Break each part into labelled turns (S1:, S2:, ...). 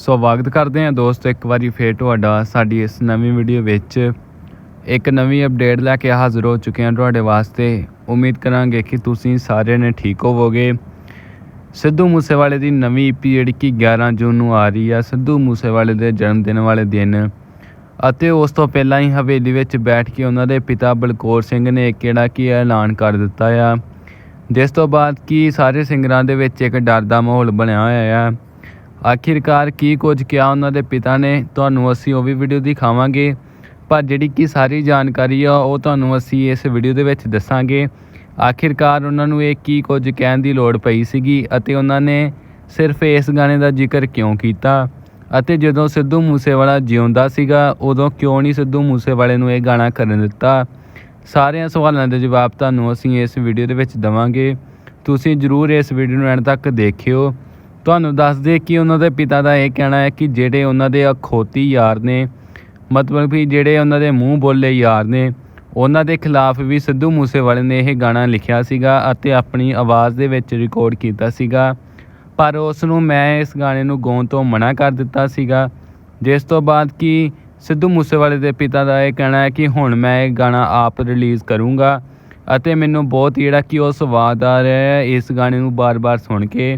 S1: ਸਵਾਗਤ ਕਰਦੇ ਹਾਂ ਦੋਸਤੋ, ਇੱਕ ਵਾਰੀ ਫੇਰ ਤੁਹਾਡਾ ਸਾਡੀ ਇਸ ਨਵੀਂ ਵੀਡੀਓ ਵਿੱਚ। ਇੱਕ ਨਵੀਂ ਅਪਡੇਟ ਲੈ ਕੇ ਹਾਜ਼ਰ ਹੋ ਚੁੱਕੇ ਹਾਂ ਤੁਹਾਡੇ ਵਾਸਤੇ। ਉਮੀਦ ਕਰਾਂਗੇ ਕਿ ਤੁਸੀਂ ਸਾਰਿਆਂ ਨੇ ਠੀਕ ਹੋਵੋਗੇ। ਸਿੱਧੂ ਮੂਸੇਵਾਲੇ ਦੀ ਨਵੀਂ ਈਪੀ ਜਿਹੜੀ ਕਿ 11 ਜੂਨ ਨੂੰ ਆ ਰਹੀ ਆ, ਸਿੱਧੂ ਮੂਸੇਵਾਲੇ ਦੇ ਜਨਮ ਦਿਨ ਵਾਲੇ ਦਿਨ। ਅਤੇ ਉਸ ਤੋਂ ਪਹਿਲਾਂ ਹੀ ਹਵੇਲੀ ਵਿੱਚ ਬੈਠ ਕੇ ਉਹਨਾਂ ਦੇ ਪਿਤਾ ਬਲਕੌਰ ਸਿੰਘ ਨੇ ਕਿਹੜਾ ਜਿਹੜਾ ਕਿ ਐਲਾਨ ਕਰ ਦਿੱਤਾ ਆ। ਜਿਸ ਤੋਂ ਬਾਅਦ ਕੀ ਸਾਰੇ ਸਿੰਗਰਾਂ ਦੇ ਵਿੱਚ ਇੱਕ ਡਰ ਦਾ ਮਾਹੌਲ ਬਣਿਆ ਹੋਇਆ ਆ। ਆਖਿਰਕਾਰ ਕੀ ਕੁਝ ਕਿਹਾ ਉਹਨਾਂ ਦੇ ਪਿਤਾ ਨੇ, ਤੁਹਾਨੂੰ ਅਸੀਂ ਉਹ ਵੀ ਵੀਡੀਓ ਦਿਖਾਵਾਂਗੇ। ਪਰ ਜਿਹੜੀ ਕਿ ਸਾਰੀ ਜਾਣਕਾਰੀ ਆ, ਉਹ ਤੁਹਾਨੂੰ ਅਸੀਂ ਇਸ ਵੀਡੀਓ ਦੇ ਵਿੱਚ ਦੱਸਾਂਗੇ। ਆਖਿਰਕਾਰ ਉਹਨਾਂ ਨੂੰ ਇਹ ਕੀ ਕੁਝ ਕਹਿਣ ਦੀ ਲੋੜ ਪਈ ਸੀਗੀ ਅਤੇ ਉਹਨਾਂ ਨੇ ਸਿਰਫ ਇਸ ਗਾਣੇ ਦਾ ਜ਼ਿਕਰ ਕਿਉਂ ਕੀਤਾ? ਅਤੇ ਜਦੋਂ ਸਿੱਧੂ ਮੂਸੇਵਾਲਾ ਜਿਉਂਦਾ ਸੀਗਾ, ਉਦੋਂ ਕਿਉਂ ਨਹੀਂ ਸਿੱਧੂ ਮੂਸੇਵਾਲੇ ਨੂੰ ਇਹ ਗਾਣਾ ਕਰਨ ਦਿੱਤਾ? ਸਾਰਿਆਂ ਸਵਾਲਾਂ ਦੇ ਜਵਾਬ ਤੁਹਾਨੂੰ ਅਸੀਂ ਇਸ ਵੀਡੀਓ ਦੇ ਵਿੱਚ ਦਵਾਂਗੇ। ਤੁਸੀਂ ਜਰੂਰ ਇਸ ਵੀਡੀਓ ਨੂੰ ਐਂਡ ਤੱਕ ਦੇਖਿਓ। ਤੁਹਾਨੂੰ ਦੱਸ ਦੇ ਕਿ ਉਹਨਾਂ ਦੇ ਪਿਤਾ ਦਾ ਇਹ ਕਹਿਣਾ ਹੈ ਕਿ ਜਿਹੜੇ ਉਹਨਾਂ ਦੇ ਅਖੋਤੀ ਯਾਰ ਨੇ, ਮਤਲਬ ਕਿ ਜਿਹੜੇ ਉਹਨਾਂ ਦੇ ਮੂੰਹ ਬੋਲੇ ਯਾਰ ਨੇ, ਉਹਨਾਂ ਦੇ ਖਿਲਾਫ ਵੀ ਸਿੱਧੂ ਮੂਸੇਵਾਲੇ ਨੇ ਇਹ ਗਾਣਾ ਲਿਖਿਆ ਸੀਗਾ ਅਤੇ ਆਪਣੀ ਆਵਾਜ਼ ਦੇ ਵਿੱਚ ਰਿਕਾਰਡ ਕੀਤਾ ਸੀਗਾ। ਪਰ ਉਸ ਨੂੰ ਮੈਂ ਇਸ ਗਾਣੇ ਨੂੰ ਗਾਉਣ ਤੋਂ ਮਨਾ ਕਰ ਦਿੱਤਾ ਸੀਗਾ, ਜਿਸ ਤੋਂ ਬਾਅਦ ਕਿ ਸਿੱਧੂ ਮੂਸੇਵਾਲੇ ਦੇ ਪਿਤਾ ਦਾ ਇਹ ਕਹਿਣਾ ਹੈ ਕਿ ਹੁਣ ਮੈਂ ਇਹ ਗਾਣਾ ਆਪ ਰਿਲੀਜ਼ ਕਰੂੰਗਾ ਅਤੇ ਮੈਨੂੰ ਬਹੁਤ ਜਿਹੜਾ ਕਿ ਉਹ ਸਵਾਦ ਆ ਰਿਹਾ ਹੈ ਇਸ ਗਾਣੇ ਨੂੰ ਬਾਰ-ਬਾਰ ਸੁਣ ਕੇ।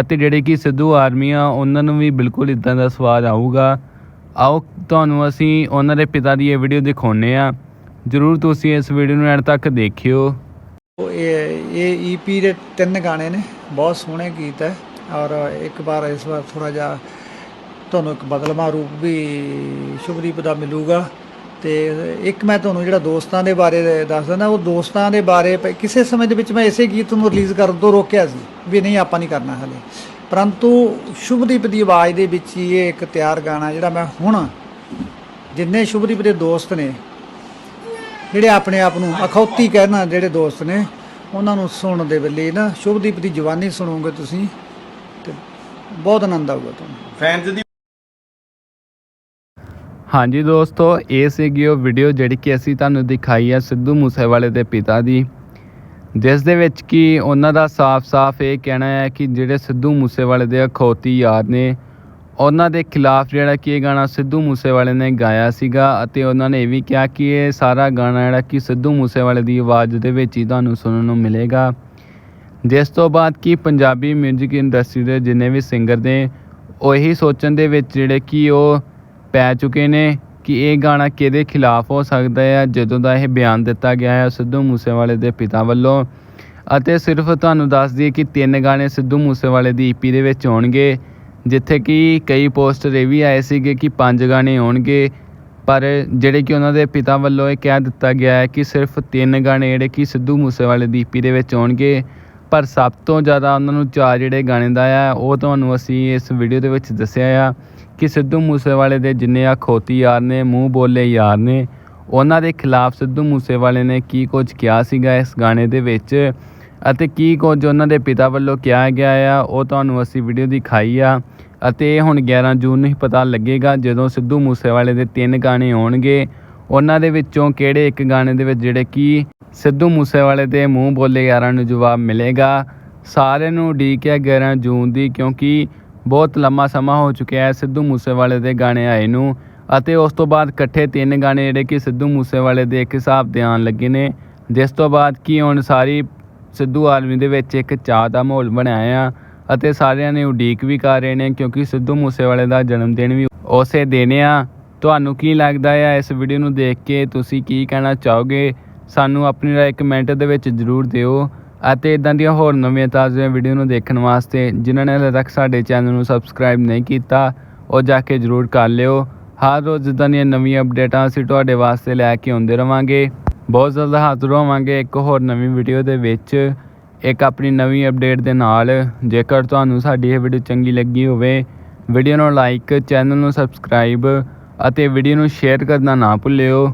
S1: ਅਤੇ ਜਿਹੜੇ ਕਿ ਸਿੱਧੂ ਆਰਮੀ ਆ, ਉਹਨਾਂ ਨੂੰ ਵੀ ਬਿਲਕੁਲ ਇਦਾਂ ਦਾ ਸਵਾਦ ਆਊਗਾ। ਆਓ, ਤੁਹਾਨੂੰ ਅਸੀਂ ਉਹਨਾਂ ਦੇ ਪਿਤਾ ਦੀ ਇਹ ਵੀਡੀਓ ਦਿਖਾਉਂਦੇ ਆ ਜਰੂਰ ਤੁਸੀਂ ਇਸ ਵੀਡੀਓ ਨੂੰ ਐਂਡ ਤੱਕ ਦੇਖਿਓ।
S2: ਇਹ ਇਹ ਈਪੀ ਦੇ ਤਿੰਨ ਗਾਣੇ ਨੇ, ਬਹੁਤ ਸੋਹਣੇ ਗੀਤ ਹੈ। ਔਰ ਇੱਕ ਵਾਰ ਇਸ ਵਾਰ ਥੋੜਾ ਜਿਹਾ ਤੁਹਾਨੂੰ ਇੱਕ ਬਦਲਵਾਂ ਰੂਪ ਵੀ ਸ਼ੁਭਦੀਪ ਦਾ ਮਿਲੂਗਾ। ਤੇ ਇੱਕ ਮੈਂ ਤੁਹਾਨੂੰ ਜਿਹੜਾ ਦੋਸਤਾਂ ਦੇ ਬਾਰੇ ਦੱਸ ਦਿੰਦਾ ਉਹ ਦੋਸਤਾਂ ਦੇ ਬਾਰੇ ਕਿਸੇ ਸਮੇਂ ਦੇ ਵਿੱਚ ਮੈਂ ਇਸੇ ਗੀਤ ਨੂੰ ਰਿਲੀਜ਼ ਕਰਨ ਤੋਂ ਰੋਕਿਆ ਸੀ ਵੀ ਨਹੀਂ, ਆਪਾਂ ਨਹੀਂ ਕਰਨਾ ਹਲੇ। ਪਰੰਤੂ ਸ਼ੁਭਦੀਪ ਦੀ ਆਵਾਜ਼ ਦੇ ਵਿੱਚ ਹੀ ਇਹ ਇੱਕ ਤਿਆਰ ਗਾਣਾ ਜਿਹੜਾ ਮੈਂ ਹੁਣ ਜਿੰਨੇ ਸ਼ੁਭਦੀਪ ਦੇ ਦੋਸਤ ਨੇ, ਜਿਹੜੇ ਆਪਣੇ ਆਪ ਨੂੰ ਅਖੌਤੀ ਕਹਿਣਾ ਜਿਹੜੇ ਦੋਸਤ ਨੇ, ਉਹਨਾਂ ਨੂੰ ਸੁਣਨ ਦੇ ਵੇਲੇ ਨਾ ਸ਼ੁਭਦੀਪ ਦੀ ਜਵਾਨੀ ਸੁਣੋਗੇ ਤੁਸੀਂ ਤੇ ਬਹੁਤ ਆਨੰਦ ਆਊਗਾ ਤੁਹਾਨੂੰ।
S3: ਫੈਨਸ
S1: ਹਾਂਜੀ ਦੋਸਤੋ, ਇਹ ਸੀਗੀ ਉਹ ਵੀਡੀਓ ਜਿਹੜੀ ਕਿ ਅਸੀਂ ਤੁਹਾਨੂੰ ਦਿਖਾਈ ਹੈ ਸਿੱਧੂ ਮੂਸੇਵਾਲੇ ਦੇ ਪਿਤਾ ਦੀ। ਜਿਸ ਦੇ ਵਿੱਚ ਕਿ ਉਹਨਾਂ ਦਾ ਸਾਫ਼-ਸਾਫ਼ ਇਹ ਕਹਿਣਾ ਹੈ ਕਿ ਜਿਹੜੇ ਸਿੱਧੂ ਮੂਸੇਵਾਲੇ ਦੇ ਅਖੌਤੀ ਯਾਰ ਨੇ, ਉਹਨਾਂ ਦੇ ਖਿਲਾਫ ਜਿਹੜਾ ਕਿ ਇਹ ਗਾਣਾ ਸਿੱਧੂ ਮੂਸੇਵਾਲੇ ਨੇ ਗਾਇਆ ਸੀਗਾ ਅਤੇ ਉਹਨਾਂ ਨੇ ਇਹ ਵੀ ਕਿਹਾ ਕਿ ਇਹ ਸਾਰਾ ਗਾਣਾ ਜਿਹੜਾ ਕਿ ਸਿੱਧੂ ਮੂਸੇਵਾਲੇ ਦੀ ਆਵਾਜ਼ ਦੇ ਵਿੱਚ ਹੀ ਤੁਹਾਨੂੰ ਸੁਣਨ ਨੂੰ ਮਿਲੇਗਾ। ਜਿਸ ਤੋਂ ਬਾਅਦ ਕਿ ਪੰਜਾਬੀ 뮤직 ਇੰਡਸਟਰੀ ਦੇ ਜਿੰਨੇ ਵੀ ਸਿੰਗਰ ਨੇ, ਉਹੀ ਸੋਚਣ ਦੇ ਵਿੱਚ ਜਿਹੜੇ ਕਿ ਉਹ ਪੈ ਚੁੱਕੇ ਨੇ ਕਿ ਇਹ ਗਾਣਾ ਕਿਹਦੇ ਖਿਲਾਫ ਹੋ ਸਕਦਾ ਹੈ, ਜਦੋਂ ਦਾ ਇਹ ਬਿਆਨ ਦਿੱਤਾ ਗਿਆ ਹੈ ਸਿੱਧੂ ਮੂਸੇਵਾਲੇ ਦੇ ਪਿਤਾ ਵੱਲੋਂ। ਅਤੇ ਸਿਰਫ ਤੁਹਾਨੂੰ ਦੱਸ ਦਈਏ ਕਿ ਤਿੰਨ ਗਾਣੇ ਸਿੱਧੂ ਮੂਸੇਵਾਲੇ ਦੀ ਈਪੀ ਦੇ ਵਿੱਚ ਆਉਣਗੇ, ਜਿੱਥੇ ਕਿ ਕਈ ਪੋਸਟਰ ਇਹ ਵੀ ਆਏ ਸੀਗੇ ਕਿ ਪੰਜ ਗਾਣੇ ਆਉਣਗੇ। ਪਰ ਜਿਹੜੇ ਕਿ ਉਹਨਾਂ ਦੇ ਪਿਤਾ ਵੱਲੋਂ ਇਹ ਕਹਿ ਦਿੱਤਾ ਗਿਆ ਹੈ ਕਿ ਸਿਰਫ ਤਿੰਨ ਗਾਣੇ ਜਿਹੜੇ ਕਿ ਸਿੱਧੂ ਮੂਸੇਵਾਲੇ ਦੀ ਈਪੀ ਦੇ ਵਿੱਚ ਆਉਣਗੇ ਪਰ ਸਭ ਤੋਂ ਜ਼ਿਆਦਾ ਉਹਨਾਂ ਨੂੰ ਚਾਅ ਜਿਹੜੇ ਗਾਣੇ ਦਾ ਆ, ਉਹ ਤੁਹਾਨੂੰ ਅਸੀਂ ਇਸ ਵੀਡੀਓ ਦੇ ਵਿੱਚ ਦੱਸਿਆ ਆ ਕਿ ਸਿੱਧੂ ਮੂਸੇਵਾਲੇ ਦੇ ਜਿੰਨੇ ਅਖੌਤੀ ਯਾਰ ਨੇ, ਮੂੰਹ ਬੋਲੇ ਯਾਰ ਨੇ, ਉਹਨਾਂ ਦੇ ਖਿਲਾਫ ਸਿੱਧੂ ਮੂਸੇਵਾਲੇ ਨੇ ਕੀ ਕੁਝ ਕਿਹਾ ਸੀਗਾ ਇਸ ਗਾਣੇ ਦੇ ਵਿੱਚ ਅਤੇ ਕੀ ਕੁਝ ਉਹਨਾਂ ਦੇ ਪਿਤਾ ਵੱਲੋਂ ਕਿਹਾ ਗਿਆ ਆ, ਉਹ ਤੁਹਾਨੂੰ ਅਸੀਂ ਵੀਡੀਓ ਦਿਖਾਈ ਆ ਅਤੇ ਇਹ ਹੁਣ 11 ਜੂਨ ਨੂੰ ਹੀ ਪਤਾ ਲੱਗੇਗਾ ਜਦੋਂ ਸਿੱਧੂ ਮੂਸੇਵਾਲੇ ਦੇ ਤਿੰਨ ਗਾਣੇ ਆਉਣਗੇ। ਉਹਨਾਂ ਦੇ ਵਿੱਚੋਂ ਕਿਹੜੇ ਇੱਕ ਗਾਣੇ ਦੇ ਵਿੱਚ ਜਿਹੜੇ ਕੀ ਸਿੱਧੂ ਮੂਸੇਵਾਲੇ ਦੇ ਮੂੰਹ ਬੋਲੇ ਯਾਰਾਂ ਨੂੰ ਜਵਾਬ ਮਿਲੇਗਾ। ਸਾਰਿਆਂ ਨੂੰ ਉਡੀਕ ਹੈ 11 ਜੂਨ ਦੀ, ਕਿਉਂਕਿ ਬਹੁਤ ਲੰਮਾ ਸਮਾਂ ਹੋ ਚੁੱਕਿਆ ਹੈ ਸਿੱਧੂ ਮੂਸੇਵਾਲੇ ਦੇ ਗਾਣੇ ਆਏ ਨੂੰ ਅਤੇ ਉਸ ਤੋਂ ਬਾਅਦ ਇਕੱਠੇ ਤਿੰਨ ਗਾਣੇ ਜਿਹੜੇ ਕਿ ਸਿੱਧੂ ਮੂਸੇਵਾਲੇ ਦੇ ਇੱਕ ਹਿਸਾਬ ਦੇ ਆਉਣ ਲੱਗੇ ਨੇ। ਜਿਸ ਤੋਂ ਬਾਅਦ ਕੀ ਹੁਣ ਸਾਰੀ ਸਿੱਧੂ ਆਰਮੀ ਦੇ ਵਿੱਚ ਇੱਕ ਚਾਹ ਦਾ ਮਾਹੌਲ ਬਣਾਇਆ ਆ ਅਤੇ ਸਾਰਿਆਂ ਨੇ ਉਡੀਕ ਵੀ ਕਰ ਰਹੇ ਨੇ, ਕਿਉਂਕਿ ਸਿੱਧੂ ਮੂਸੇਵਾਲੇ ਦਾ ਜਨਮ ਦਿਨ ਵੀ ਉਸੇ ਦਿਨ ਆ। ਤੁਹਾਨੂੰ ਕੀ ਲੱਗਦਾ ਆ ਇਸ ਵੀਡੀਓ ਨੂੰ ਦੇਖ ਕੇ ਤੁਸੀਂ ਕੀ ਕਹਿਣਾ ਚਾਹੋਗੇ? ਸਾਨੂੰ ਆਪਣੀ ਰਾਏ ਕਮੈਂਟ ਦੇ ਵਿੱਚ ਜ਼ਰੂਰ ਦਿਓ ਅਤੇ ਇਦਾਂ ਦੀਆਂ ਹੋਰ ਨਵੀਆਂ ਤਾਜ਼ੀਆਂ ਵੀਡੀਓ ਨੂੰ ਦੇਖਣ ਵਾਸਤੇ ਜਿਨ੍ਹਾਂ ਨੇ ਹਾਲੇ ਤੱਕ ਸਾਡੇ ਚੈਨਲ ਨੂੰ ਸਬਸਕ੍ਰਾਈਬ ਨਹੀਂ ਕੀਤਾ, ਉਹ ਜਾ ਕੇ ਜ਼ਰੂਰ ਕਰ ਲਿਓ। ਹਰ ਰੋਜ਼ ਇਦਾਂ ਦੀਆਂ ਨਵੀਆਂ ਅਪਡੇਟਾਂ ਅਸੀਂ ਤੁਹਾਡੇ ਵਾਸਤੇ ਲੈ ਕੇ ਆਉਂਦੇ ਰਵਾਂਗੇ। ਬਹੁਤ ਜਲਦ ਹਾਜ਼ਰ ਹੋਵਾਂਗੇ ਇੱਕ ਹੋਰ ਨਵੀਂ ਵੀਡੀਓ ਦੇ ਵਿੱਚ। ਇੱਕ ਆਪਣੀ ਨਵੀਂ ਅਪਡੇਟ ਦੇ ਨਾਲ। ਜੇਕਰ ਤੁਹਾਨੂੰ ਸਾਡੀ ਇਹ ਵੀਡੀਓ ਚੰਗੀ ਲੱਗੀ ਹੋਵੇ ਵੀਡੀਓ ਨੂੰ ਲਾਈਕ ਚੈਨਲ ਨੂੰ ਸਬਸਕ੍ਰਾਈਬ ਅਤੇ ਵੀਡੀਓ ਨੂੰ ਸ਼ੇਅਰ ਕਰਨਾ ਨਾ ਭੁੱਲਿਓ।